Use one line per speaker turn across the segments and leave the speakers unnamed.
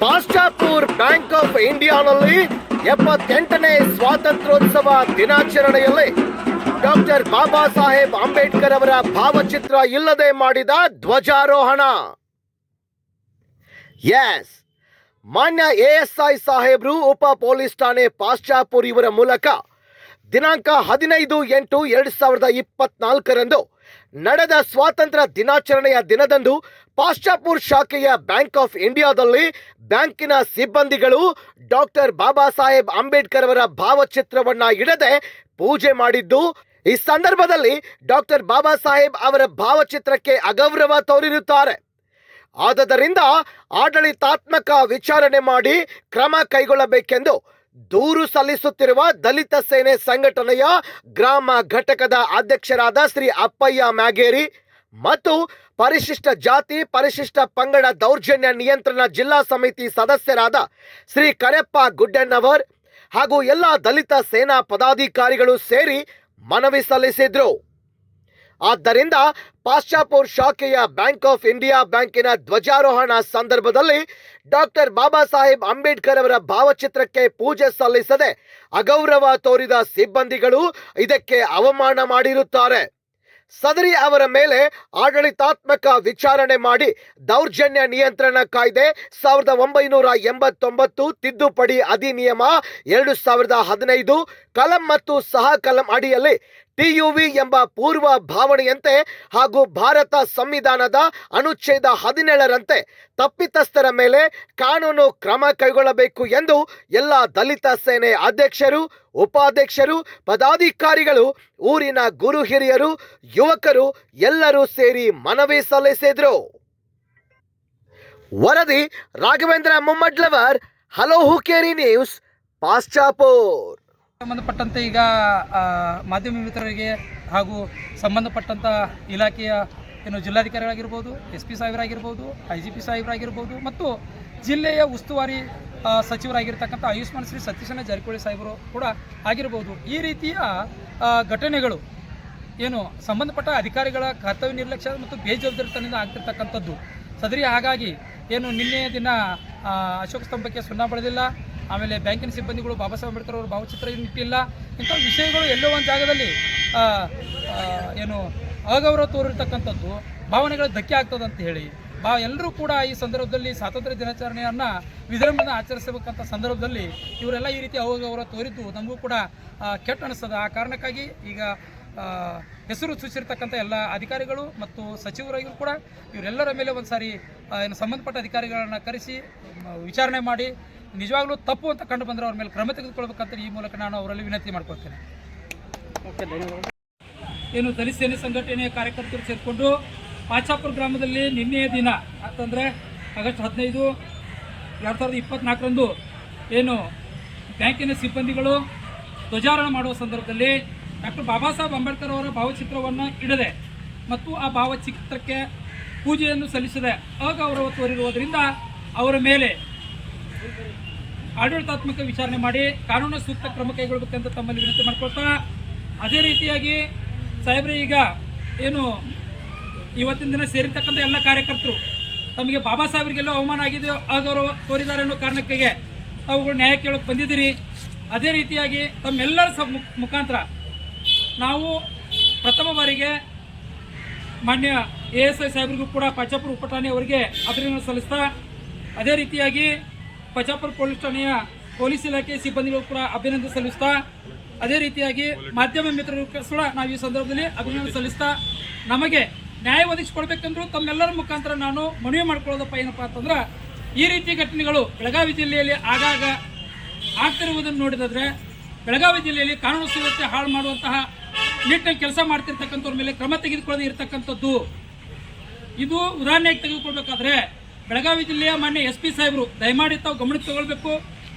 Pashchapur bank of ಇಂಡಿಯಾನಲ್ಲಿ ಎಪ್ಪತ್ತೆಂಟನೇ ಸ್ವಾತಂತ್ರ್ಯೋತ್ಸವ ದಿನಾಚರಣೆಯಲ್ಲಿ doctor Baba Saheb Ambedkar ಅವರ ಭಾವಚಿತ್ರ ಇಲ್ಲದೆ ಮಾಡಿದ ಧ್ವಜಾರೋಹಣ. ಎಸ್ ಮಾನ್ಯ ಎಎಸ್ಐ ಸಾಹೇಬ್ರು, ಉಪ ಪೊಲೀಸ್ ಠಾಣೆ ಪಾಶ್ಚಾಪುರ್ ಇವರ ಮೂಲಕ ದಿನಾಂಕ ಹದಿನೈದು ಎಂಟು ಎರಡು ಸಾವಿರದ ಇಪ್ಪತ್ನಾಲ್ಕರಂದು ನಡೆದ ಸ್ವಾತಂತ್ರ್ಯ ದಿನಾಚರಣೆಯ ದಿನದಂದು ಪಾಶ್ಚಾಪುರ್ ಶಾಖೆಯ ಬ್ಯಾಂಕ್ ಆಫ್ ಇಂಡಿಯಾದಲ್ಲಿ ಬ್ಯಾಂಕಿನ ಸಿಬ್ಬಂದಿಗಳು ಡಾಕ್ಟರ್ ಬಾಬಾ ಸಾಹೇಬ್ ಅಂಬೇಡ್ಕರ್ ಅವರ ಭಾವಚಿತ್ರವನ್ನ ಇಡದೆ ಪೂಜೆ ಮಾಡಿದ್ದು, ಈ ಸಂದರ್ಭದಲ್ಲಿ ಡಾಕ್ಟರ್ ಬಾಬಾ ಸಾಹೇಬ್ ಅವರ ಭಾವಚಿತ್ರಕ್ಕೆ ಅಗೌರವ ತೋರಿರುತ್ತಾರೆ. ಆದದರಿಂದ ಆಡಳಿತಾತ್ಮಕ ವಿಚಾರಣೆ ಮಾಡಿ ಕ್ರಮ ಕೈಗೊಳ್ಳಬೇಕೆಂದು ದೂರು ಸಲ್ಲಿಸುತ್ತಿರುವ ದಲಿತ ಸೇನೆ ಸಂಘಟನೆಯ ಗ್ರಾಮ ಘಟಕದ ಅಧ್ಯಕ್ಷರಾದ ಶ್ರೀ ಅಪ್ಪಯ್ಯ ಮ್ಯಾಗೇರಿ ಮತ್ತು ಪರಿಶಿಷ್ಟ ಜಾತಿ, ಪರಿಶಿಷ್ಟ ಪಂಗಡ ದೌರ್ಜನ್ಯ ನಿಯಂತ್ರಣ ಜಿಲ್ಲಾ ಸಮಿತಿ ಸದಸ್ಯರಾದ ಶ್ರೀ ಕರೆಪ್ಪ ಗುಡ್ಡಣ್ಣವರ್ ಹಾಗೂ ಎಲ್ಲ ದಲಿತ ಸೇನಾ ಪದಾಧಿಕಾರಿಗಳು ಸೇರಿ ಮನವಿ ಸಲ್ಲಿಸಿದ್ರು. ಆದ್ದರಿಂದ ಪಾಶ್ಚಾಪುರ್ ಶಾಖೆಯ ಬ್ಯಾಂಕ್ ಆಫ್ ಇಂಡಿಯಾ ಬ್ಯಾಂಕಿನ ಧ್ವಜಾರೋಹಣ ಸಂದರ್ಭದಲ್ಲಿ ಡಾಕ್ಟರ್ ಬಾಬಾ ಸಾಹೇಬ್ ಅಂಬೇಡ್ಕರ್ ಅವರ ಭಾವಚಿತ್ರಕ್ಕೆ ಪೂಜೆ ಸಲ್ಲಿಸದೆ ಅಗೌರವ ತೋರಿದ ಸಿಬ್ಬಂದಿಗಳು ಇದಕ್ಕೆ ಅವಮಾನ ಮಾಡಿರುತ್ತಾರೆ. ಸದರಿ ಅವರ ಮೇಲೆ ಆಡಳಿತಾತ್ಮಕ ವಿಚಾರಣೆ ಮಾಡಿ ದೌರ್ಜನ್ಯ ನಿಯಂತ್ರಣ ಕಾಯ್ದೆ ಸಾವಿರದ ಒಂಬೈನೂರ ಎಂಬತ್ತೊಂಬತ್ತು ತಿದ್ದುಪಡಿ ಅಧಿನಿಯಮ ಎರಡು ಸಾವಿರದ ಹದಿನೈದು ಕಲಂ ಮತ್ತು ಸಹ ಕಲಂ ಅಡಿಯಲ್ಲಿ ಟಿಯುವಿ ಎಂಬ ಪೂರ್ವ ಭಾವನೆಯಂತೆ ಹಾಗೂ ಭಾರತ ಸಂವಿಧಾನದ ಅನುಚ್ಛೇದ ಹದಿನೇಳರಂತೆ ತಪ್ಪಿತಸ್ಥರ ಮೇಲೆ ಕಾನೂನು ಕ್ರಮ ಕೈಗೊಳ್ಳಬೇಕು ಎಂದು ಎಲ್ಲ ದಲಿತ ಸೇನೆ ಅಧ್ಯಕ್ಷರು, ಉಪಾಧ್ಯಕ್ಷರು, ಪದಾಧಿಕಾರಿಗಳು, ಊರಿನ ಗುರು ಹಿರಿಯರು, ಯುವಕರು ಎಲ್ಲರೂ ಸೇರಿ ಮನವಿ ಸಲ್ಲಿಸಿದರು. ವರದಿ ರಾಘವೇಂದ್ರ ಮುಮ್ಮಡ್ಲವರ್, ಹಲೋ ಹುಕೇರಿ ನ್ಯೂಸ್, ಪಾಶ್ಚಾಪುರ್.
ಸಂಬಂಧಪಟ್ಟಂತೆ ಈಗ ಮಾಧ್ಯಮ ಮಿತ್ರರಿಗೆ ಹಾಗೂ ಸಂಬಂಧಪಟ್ಟಂಥ ಇಲಾಖೆಯ ಏನು ಜಿಲ್ಲಾಧಿಕಾರಿಗಳಾಗಿರ್ಬೋದು ಎಸ್ ಪಿ ಸಾಹೇಬರಾಗಿರ್ಬೋದು ಐ ಜಿ ಪಿ ಸಾಹೇಬರಾಗಿರ್ಬೋದು ಮತ್ತು ಜಿಲ್ಲೆಯ ಉಸ್ತುವಾರಿ ಸಚಿವರಾಗಿರ್ತಕ್ಕಂಥ ಆಯುಷ್ಮಾನ್ ಶ್ರೀ ಸತೀಶನ ಜಾರಕಿಹೊಳಿ ಸಾಹೇಬರು ಕೂಡ ಆಗಿರ್ಬೋದು. ಈ ರೀತಿಯ ಘಟನೆಗಳು ಏನು ಸಂಬಂಧಪಟ್ಟ ಅಧಿಕಾರಿಗಳ ಕರ್ತವ್ಯ ನಿರ್ಲಕ್ಷ್ಯ ಮತ್ತು ಬೇಜವಾಬ್ದಾರಿತನದಿಂದ ಆಗ್ತಿರ್ತಕ್ಕಂಥದ್ದು. ಸದರಿ ಹಾಗಾಗಿ ಏನು ನಿನ್ನೆ ದಿನ ಅಶೋಕ ಸ್ತಂಭಕ್ಕೆ ಸುಣ್ಣ ಬಳಿದಿಲ್ಲ. ಆಮೇಲೆ ಬ್ಯಾಂಕಿನ ಸಿಬ್ಬಂದಿಗಳು ಬಾಬಾ ಸಾಹೇಬ್ ಅಂಬೇಡ್ಕರ್ ಅವರ ಭಾವಚಿತ್ರ ಇಟ್ಟಿಲ್ಲ. ಇಂಥ ವಿಷಯಗಳು ಎಲ್ಲೋ ಒಂದು ಜಾಗದಲ್ಲಿ ಏನು ಅಗೌರವ ತೋರಿರ್ತಕ್ಕಂಥದ್ದು ಭಾವನೆಗಳು ಧಕ್ಕೆ ಆಗ್ತದೆ ಅಂತ ಹೇಳಿ. ಬಾ, ಎಲ್ಲರೂ ಕೂಡ ಈ ಸಂದರ್ಭದಲ್ಲಿ ಸ್ವಾತಂತ್ರ್ಯ ದಿನಾಚರಣೆಯನ್ನು ವಿಜೃಂಭಣೆ ಆಚರಿಸಬೇಕಂತ ಸಂದರ್ಭದಲ್ಲಿ ಇವರೆಲ್ಲ ಈ ರೀತಿ ಅವಗೌರವ ತೋರಿದ್ದು ನಮಗೂ ಕೂಡ ಕೆಟ್ಟ ಅನಿಸ್ತದೆ. ಆ ಕಾರಣಕ್ಕಾಗಿ ಈಗ ಹೆಸರು ಸೂಚಿಸಿರ್ತಕ್ಕಂಥ ಎಲ್ಲ ಅಧಿಕಾರಿಗಳು ಮತ್ತು ಸಚಿವರಾಗಿಯೂ ಕೂಡ ಇವರೆಲ್ಲರ ಮೇಲೆ ಒಂದು ಸಾರಿ ಏನು ಸಂಬಂಧಪಟ್ಟ ಅಧಿಕಾರಿಗಳನ್ನ ಕರೆಸಿ ವಿಚಾರಣೆ ಮಾಡಿ ನಿಜವಾಗ್ಲೂ ತಪ್ಪು ಅಂತ ಕಂಡು ಬಂದರೆ ಅವ್ರ ಮೇಲೆ ಕ್ರಮ ತೆಗೆದುಕೊಳ್ಬೇಕಂತ ಈ ಮೂಲಕ ನಾನು ಅವರಲ್ಲಿ ವಿನಂತಿ ಮಾಡ್ಕೊಳ್ತೇನೆ. ಏನು ದಲಿತ ಸೇನೆ ಸಂಘಟನೆಯ ಕಾರ್ಯಕರ್ತರು ಸೇರಿಕೊಂಡು ಪಾಚಾಪುರ ಗ್ರಾಮದಲ್ಲಿ ನಿನ್ನೆಯ ದಿನ ಅಂತಂದರೆ ಆಗಸ್ಟ್ ಹದಿನೈದು ಎರಡು ಸಾವಿರದ ಇಪ್ಪತ್ನಾಲ್ಕರಂದು ಏನು ಬ್ಯಾಂಕಿನ ಸಿಬ್ಬಂದಿಗಳು ಧ್ವಜಾರೋಹಣ ಮಾಡುವ ಸಂದರ್ಭದಲ್ಲಿ ಡಾಕ್ಟರ್ ಬಾಬಾ ಸಾಹೇಬ್ ಅಂಬೇಡ್ಕರ್ ಅವರ ಭಾವಚಿತ್ರವನ್ನು ಇಡದೆ ಮತ್ತು ಆ ಭಾವಚಿತ್ರಕ್ಕೆ ಪೂಜೆಯನ್ನು ಸಲ್ಲಿಸದೆ ಅಗೌರವ ತೋರಿರುವುದರಿಂದ ಅವರ ಮೇಲೆ ಆಡಳಿತಾತ್ಮಕ ವಿಚಾರಣೆ ಮಾಡಿ ಕಾನೂನು ಸೂಕ್ತ ಕ್ರಮ ಕೈಗೊಳ್ಳಬೇಕಂತ ತಮ್ಮಲ್ಲಿ ವಿನಂತಿ ಮಾಡಿಕೊಳ್ತಾ, ಅದೇ ರೀತಿಯಾಗಿ ಸಾಹೇಬ್ರೆ, ಈಗ ಏನು ಇವತ್ತಿನ ದಿನ ಸೇರಿರ್ತಕ್ಕಂಥ ಎಲ್ಲ ಕಾರ್ಯಕರ್ತರು ತಮಗೆ ಬಾಬಾ ಸಾಹೇಬ್ರಿಗೆಲ್ಲೋ ಅವಮಾನ ಆಗಿದೆಯೋ ಅಗೌರವ ತೋರಿದ್ದಾರೆ ಅನ್ನೋ ಕಾರಣಕ್ಕಾಗಿ ಅವುಗಳು ನ್ಯಾಯ ಕೇಳೋಕೆ ಬಂದಿದ್ದೀರಿ. ಅದೇ ರೀತಿಯಾಗಿ ತಮ್ಮೆಲ್ಲರ ಸ ಮುಖ- ಮುಖಾಂತರ ನಾವು ಪ್ರಥಮ ಬಾರಿಗೆ ಮಾನ್ಯ ಎ ಎಸ್ ಐ ಸಾಹೇಬ್ರಿಗೂ ಕೂಡ ಪಾಚಾಪುರ ಉಪಠಾಣೆ ಅವರಿಗೆ ಅಭಿನಂದನೆ ಸಲ್ಲಿಸ್ತಾ, ಅದೇ ರೀತಿಯಾಗಿ ಪಚಾಪುರ ಪೊಲೀಸ್ ಠಾಣೆಯ ಪೊಲೀಸ್ ಇಲಾಖೆ ಸಿಬ್ಬಂದಿಗಳು ಕೂಡ ಅಭಿನಂದನೆ ಸಲ್ಲಿಸ್ತಾ, ಅದೇ ರೀತಿಯಾಗಿ ಮಾಧ್ಯಮ ಮಿತ್ರರು ಕೂಡ ನಾವು ಈ ಸಂದರ್ಭದಲ್ಲಿ ಅಭಿನಂದನೆ ಸಲ್ಲಿಸ್ತಾ, ನಮಗೆ ನ್ಯಾಯ ಒದಗಿಸಿಕೊಡ್ಬೇಕಂದ್ರೂ ತಮ್ಮೆಲ್ಲರ ಮುಖಾಂತರ ನಾನು ಮನವಿ ಮಾಡ್ಕೊಳ್ಳೋದಪ್ಪ ಏನಪ್ಪ ಅಂತಂದ್ರೆ, ಈ ರೀತಿ ಘಟನೆಗಳು ಬೆಳಗಾವಿ ಜಿಲ್ಲೆಯಲ್ಲಿ ಆಗಾಗ ಆಗ್ತಿರುವುದನ್ನು ನೋಡಿದ್ರೆ ಬೆಳಗಾವಿ ಜಿಲ್ಲೆಯಲ್ಲಿ ಕಾನೂನು ಸುವ್ಯವಸ್ಥೆ ಹಾಳು ಮಾಡುವಂತಹ ನಿಟ್ಟಿನಲ್ಲಿ ಕೆಲಸ ಮಾಡ್ತಿರ್ತಕ್ಕಂಥವ್ರ ಮೇಲೆ ಕ್ರಮ ತೆಗೆದುಕೊಳ್ಳದೆ ಇರತಕ್ಕಂಥದ್ದು. ಇದು ಉದಾಹರಣೆಗೆ ತೆಗೆದುಕೊಳ್ಬೇಕಾದ್ರೆ ಬೆಳಗಾವಿ ಜಿಲ್ಲೆಯ ಮಾನ್ಯ ಎಸ್ ಪಿ ಸಾಹೇಬರು, ದಯಮಾಡಿ ತಾವು ಗಮನಕ್ಕೆ ತಗೊಳ್ಬೇಕು.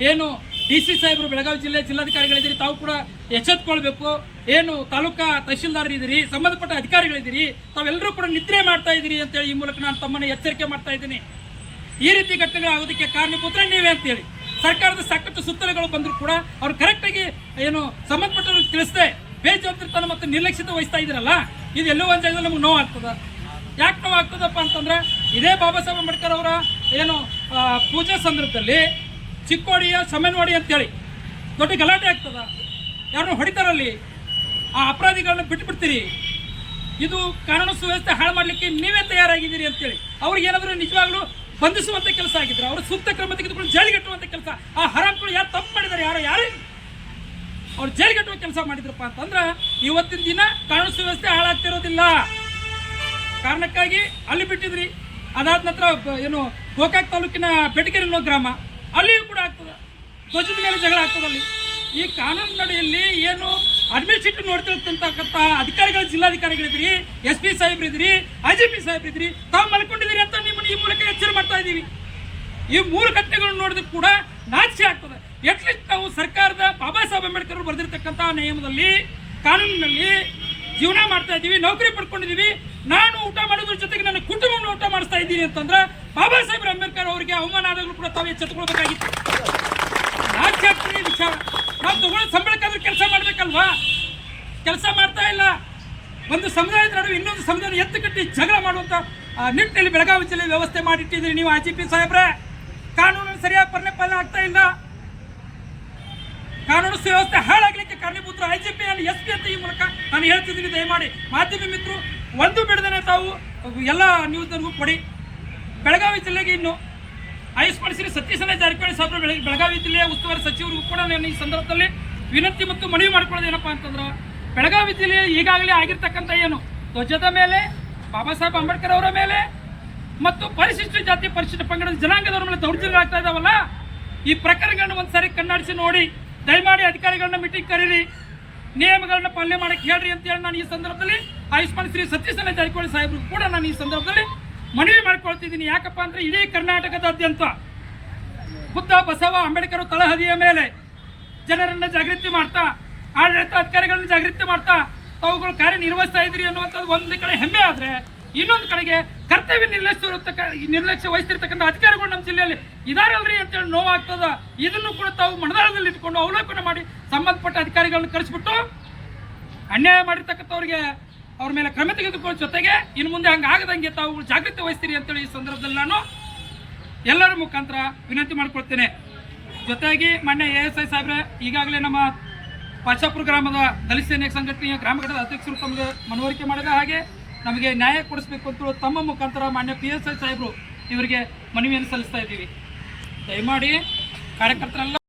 ಏನು ಡಿ ಸಿ ಸಾಹೇಬರು ಬೆಳಗಾವಿ ಜಿಲ್ಲೆ ಜಿಲ್ಲಾಧಿಕಾರಿಗಳಿದ್ದೀರಿ, ತಾವು ಕೂಡ ಎಚ್ಚೆತ್ಕೊಳ್ಬೇಕು. ಏನು ತಾಲೂಕಾ ತಹಶೀಲ್ದಾರ್ ಇದ್ದೀರಿ ಸಂಬಂಧಪಟ್ಟ ಅಧಿಕಾರಿಗಳಿದ್ದೀರಿ, ತಾವೆಲ್ಲರೂ ಕೂಡ ನಿದ್ರೆ ಮಾಡ್ತಾ ಇದ್ದೀರಿ ಅಂತೇಳಿ ಈ ಮೂಲಕ ನಾನು ತಮ್ಮನ್ನು ಎಚ್ಚರಿಕೆ ಮಾಡ್ತಾ ಇದ್ದೀನಿ. ಈ ರೀತಿ ಘಟನೆಗಳಾಗೋದಕ್ಕೆ ಕಾರಣಪುತ್ರ ನೀವೇ ಅಂತೇಳಿ. ಸರ್ಕಾರದ ಸಾಕಷ್ಟು ಸುತ್ತಲೆಗಳು ಬಂದರೂ ಕೂಡ ಅವ್ರು ಕರೆಕ್ಟಾಗಿ ಏನು ಸಂಬಂಧಪಟ್ಟವ್ರಿಗೆ ತಿಳಿಸದೆ, ಬೇಜವಾಬ್ದಾರಿತನ ಮತ್ತು ನಿರ್ಲಕ್ಷ್ಯತೆ ವಹಿಸ್ತಾ ಇದ್ದೀರಲ್ಲ, ಇದು ಎಲ್ಲೋ ಒಂದು ಜಾಗದಲ್ಲಿ ನಮ್ಗೆ ನೋವು ಆಗ್ತದ ಯಾಕೆ ನೋವು ಆಗ್ತದಪ್ಪ ಅಂತಂದ್ರೆ ಇದೇ ಬಾಬಾ ಸಾಹೇಬ್ ಅಂಬೇಡ್ಕರ್ ಅವರ ಏನು ಪೂಜಾ ಸಂದರ್ಭದಲ್ಲಿ ಚಿಕ್ಕೋಡಿಯ ಸಮೇನ್ವಾಡಿ ಅಂತೇಳಿ ದೊಡ್ಡ ಗಲಾಟೆ ಆಗ್ತದ. ಯಾರು ಹೊಡಿತಾರಲ್ಲಿ ಆ ಅಪರಾಧಿಗಳನ್ನ ಬಿಟ್ಬಿಡ್ತೀರಿ. ಇದು ಕಾನೂನು ಸುವ್ಯವಸ್ಥೆ ಹಾಳು ಮಾಡಲಿಕ್ಕೆ ನೀವೇ ತಯಾರಾಗಿದ್ದೀರಿ ಅಂತೇಳಿ. ಅವ್ರಿಗೆ ಏನಾದರೂ ನಿಜವಾಗ್ಲೂ ಬಂಧಿಸುವಂತ ಕೆಲಸ ಆಗಿದ್ರು, ಅವರು ಸೂಕ್ತ ಕ್ರಮ ತೆಗೆದುಕೊಂಡು ಜೈಲಿಗಟ್ಟುವಂತ ಕೆಲಸ, ಆ ಹರಾಮ್ಗಳು ಯಾರು ತಪ್ಪು ಮಾಡಿದ್ದಾರೆ, ಯಾರು, ಯಾರೇ? ಅವ್ರು ಜೈಲಿಗಟ್ಟುವ ಕೆಲಸ ಮಾಡಿದ್ರಪ್ಪ ಅಂತಂದ್ರೆ ಇವತ್ತಿನ ದಿನ ಕಾನೂನು ಸುವ್ಯವಸ್ಥೆ ಹಾಳಾಗ್ತಿರೋದಿಲ್ಲ. ಕಾರಣಕ್ಕಾಗಿ ಅಲ್ಲಿ ಬಿಟ್ಟಿದ್ರಿ. ಅದಾದ ನಂತರ ಏನು, ಗೋಕಾಕ್ ತಾಲೂಕಿನ ಬೆಟಗೇರಿ ಅನ್ನೋ ಗ್ರಾಮ, ಅಲ್ಲಿಯೂ ಕೂಡ ಆಗ್ತದೆ. ಧ್ವಜದ ಮೇಲೆ ಜಗಳ ಆಗ್ತದೆ ಅಲ್ಲಿ. ಈ ಕಾನೂನು ನಡೆಯಲ್ಲಿ ಏನು ಅಡ್ಮಿನಿಸ್ಟ್ರೇಟಿವ್ ನೋಡ್ತಿರ್ತಕ್ಕಂಥ ಅಧಿಕಾರಿಗಳು ಜಿಲ್ಲಾಧಿಕಾರಿಗಳಿದ್ರಿ ಎಸ್ ಪಿ ಸಾಹೇಬ್ರಿದ್ರಿ ಐ ಜಿ ಪಿ ಸಾಹೇಬ್ರಿದ್ರಿ ತಾವು ಮಲ್ಕೊಂಡಿದ್ದೀರಿ ಅಂತ ನಿಮ್ಮನ್ನು ಈ ಮೂಲಕ ಎಚ್ಚರ ಮಾಡ್ತಾ ಇದ್ದೀವಿ. ಈ ಮೂರು ಘಟನೆಗಳನ್ನು ನೋಡಿದ್ರು ಕೂಡ ನಾಚಿಕೆ ಆಗ್ತದೆ. ಎಟ್ಲೀಸ್ಟ್ ನಾವು ಸರ್ಕಾರದ ಬಾಬಾ ಸಾಹೇಬ್ ಅಂಬೇಡ್ಕರ್ ಅವರು ಬರೆದಿರ್ತಕ್ಕಂಥ ನಿಯಮದಲ್ಲಿ, ಕಾನೂನಿನಲ್ಲಿ ಜೀವನ ಮಾಡ್ತಾ ಇದ್ದೀವಿ, ನೌಕರಿ ಪಡ್ಕೊಂಡಿದ್ದೀವಿ. ನಾನು ಊಟ ಮಾಡೋದ್ರ ಜೊತೆಗೆ ನನ್ನ ಕುಟುಂಬವನ್ನು ಊಟ ಮಾಡಿಸ್ತಾ ಇದ್ದೀನಿ ಅಂತಂದ್ರೆ ಬಾಬಾ ಸಾಹೇಬ್ ಅಂಬೇಡ್ಕರ್ ಅವರಿಗೆ ಅವಮಾನ ಆದಾಗಲೂ ಕೂಡ ತಾವು ಆಗ್ತದೆ ಈ ವಿಚಾರ? ನಾವು ತಗೊಳ್ಳೋ ಸಂಬಳಕ್ಕಾದ್ರೂ ಕೆಲಸ ಮಾಡ್ಬೇಕಲ್ವಾ? ಕೆಲಸ ಮಾಡ್ತಾ ಇಲ್ಲ. ಒಂದು ಸಮುದಾಯದ ನಡುವೆ ಇನ್ನೊಂದು ಸಮುದಾಯ ಎತ್ತು ಕಟ್ಟಿ ಜಗಳ ಮಾಡುವಂಥ ನಿಟ್ಟಿನಲ್ಲಿ ಬೆಳಗಾವಿ ಜಿಲ್ಲೆ ವ್ಯವಸ್ಥೆ ಮಾಡಿಟ್ಟಿದ್ದೀರಿ ನೀವು ಆಜಿ ಪಿ ಸಾಹೇಬ್ರೆ. ಕಾನೂನು ಸರಿಯಾಗಿ ಪರಿಣೆ ಪಾಲನೆ ಆಗ್ತಾ ಇಲ್ಲ. ಕಾನೂನು ಸುವ್ಯವಸ್ಥೆ ಹಾಳಾಗಲಿಕ್ಕೆ ಕಾರಣೀಭೂತರು I G P S P ಅಂತ ಈ ಮೂಲಕ ನಾನು ಹೇಳ್ತಿದ್ದೀನಿ, ದಯಮಾಡಿ. ಮಾಧ್ಯಮ ಮಿತ್ರರು ಒಂದು ಬಿಡದೇನೆ ತಾವು ಎಲ್ಲ ನ್ಯೂಸ್ನರಿಗೂ ಕೊಡಿ. ಬೆಳಗಾವಿ ಜಿಲ್ಲೆಗೆ ಇನ್ನು ಆಯುಷ್ಮಾನ್ ಶ್ರೀ ಸತೀಶನ ಜಾರಕಿಹೊಳಿ ಸಾಹೇಬರು ಬೆಳಗಾವಿ ಜಿಲ್ಲೆಯ ಉಸ್ತುವಾರಿ ಸಚಿವರಿಗೂ ಕೂಡ ನಾನು ಈ ಸಂದರ್ಭದಲ್ಲಿ ವಿನಂತಿ ಮತ್ತು ಮನವಿ ಮಾಡ್ಕೊಳ್ಳೋದು ಏನಪ್ಪಾ ಅಂತಂದ್ರೆ, ಬೆಳಗಾವಿ ಜಿಲ್ಲೆಯ ಈಗಾಗಲೇ ಆಗಿರ್ತಕ್ಕಂಥ ಏನು, ಧ್ವಜದ ಮೇಲೆ, ಬಾಬಾ ಸಾಹೇಬ್ ಅಂಬೇಡ್ಕರ್ ಅವರ ಮೇಲೆ ಮತ್ತು ಪರಿಶಿಷ್ಟ ಜಾತಿ ಪರಿಶಿಷ್ಟ ಪಂಗಡದ ಜನಾಂಗದವರ ಮೇಲೆ ದೌರ್ಜನ್ಯ ಆಗ್ತಾ ಇದಾವಲ್ಲ, ಈ ಪ್ರಕರಣಗಳನ್ನ ಒಂದ್ಸರಿ ಕಣ್ಣಾಡಿಸಿ ನೋಡಿ, ದಯಮಾಡಿ ಅಧಿಕಾರಿಗಳನ್ನ ಮೀಟಿಂಗ್ ಕರೀರಿ, ನಿಯಮಗಳನ್ನ ಪಾಲನೆ ಮಾಡಕ್ಕೆ ಹೇಳ್ರಿ ಅಂತ ಹೇಳಿ ನಾನು ಈ ಸಂದರ್ಭದಲ್ಲಿ ಆಯುಷ್ಮಾನ್ ಶ್ರೀ ಸತೀಶನ ಜಾರಕಿಹೊಳಿ ಸಾಹೇಬರು ಕೂಡ ನಾನು ಈ ಸಂದರ್ಭದಲ್ಲಿ ಮನವಿ ಮಾಡ್ಕೊಳ್ತಿದ್ದೀನಿ. ಯಾಕಪ್ಪ ಅಂದರೆ ಇಡೀ ಕರ್ನಾಟಕದಾದ್ಯಂತ ಬುದ್ಧ, ಬಸವ, ಅಂಬೇಡ್ಕರ್ ತಳಹದಿಯ ಮೇಲೆ ಜನರನ್ನು ಜಾಗೃತಿ ಮಾಡ್ತಾ ಆಡಳಿತ ಅಧಿಕಾರಿಗಳನ್ನ ಜಾಗೃತಿ ಮಾಡ್ತಾ ಅವುಗಳು ಕಾರ್ಯನಿರ್ವಹಿಸ್ತಾ ಇದ್ರಿ ಅನ್ನುವಂಥದ್ದು ಒಂದು ಕಡೆ ಹೆಮ್ಮೆ ಆದ್ರೆ ಇನ್ನೊಂದು ಕಡೆಗೆ ಕರ್ತವ್ಯ ನಿರ್ಲಕ್ಷ್ಯ ನಿರ್ಲಕ್ಷ್ಯ ವಹಿಸಿರ್ತಕ್ಕಂಥ ಅಧಿಕಾರಿಗಳು ನಮ್ಮ ಜಿಲ್ಲೆಯಲ್ಲಿ ಇದಾರಲ್ರಿ ಅಂತೇಳಿ ನೋವಾಗ್ತದ. ಇದನ್ನು ಕೂಡ ತಾವು ಮನದಾಳದಲ್ಲಿ ಇಟ್ಕೊಂಡು ಅವಲೋಕನ ಮಾಡಿ ಸಂಬಂಧಪಟ್ಟ ಅಧಿಕಾರಿಗಳನ್ನು ಕರೆಸಿಬಿಟ್ಟು ಅನ್ಯಾಯ ಮಾಡಿರ್ತಕ್ಕಂಥವ್ರಿಗೆ ಅವ್ರ ಮೇಲೆ ಕ್ರಮ ತೆಗೆದುಕೊಳ್ಳೋ ಜೊತೆಗೆ ಇನ್ನು ಮುಂದೆ ಹಂಗೆ ಆಗದಂಗೆ ತಾವು ಜಾಗೃತಿ ವಹಿಸ್ತೀರಿ ಅಂತೇಳಿ ಈ ಸಂದರ್ಭದಲ್ಲಿ ನಾನು ಎಲ್ಲರ ಮುಖಾಂತರ ವಿನಂತಿ ಮಾಡಿಕೊಳ್ತೇನೆ. ಜೊತೆಗೆ ಮೊನ್ನೆ ಎ ಎಸ್ ಐ ಸಾಹೇಬ್ರೆ, ಈಗಾಗಲೇ ನಮ್ಮ ಪಾಶಾಪುರ ಗ್ರಾಮದ ದಲಿತ ಸೈನಿಕ ಸಂಘಟನೆಯ ಗ್ರಾಮ ಘಟಕದ ಅಧ್ಯಕ್ಷರು ತಮಗೆ ಮನವರಿಕೆ ಮಾಡಿದ ಹಾಗೆ ನಮಗೆ ನ್ಯಾಯ ಕೊಡಿಸ್ಬೇಕು ಅಂತ ತಮ್ಮ ಮುಖಾಂತರ ಮಾನ್ಯ ಪಿ ಎಸ್ ಐ ಸಾಹೇಬರು ಇವರಿಗೆ ಮನವಿಯನ್ನು ಸಲ್ಲಿಸ್ತಾ ಇದ್ದೀವಿ. ದಯಮಾಡಿ ಕಾರ್ಯಕರ್ತರೆಲ್ಲ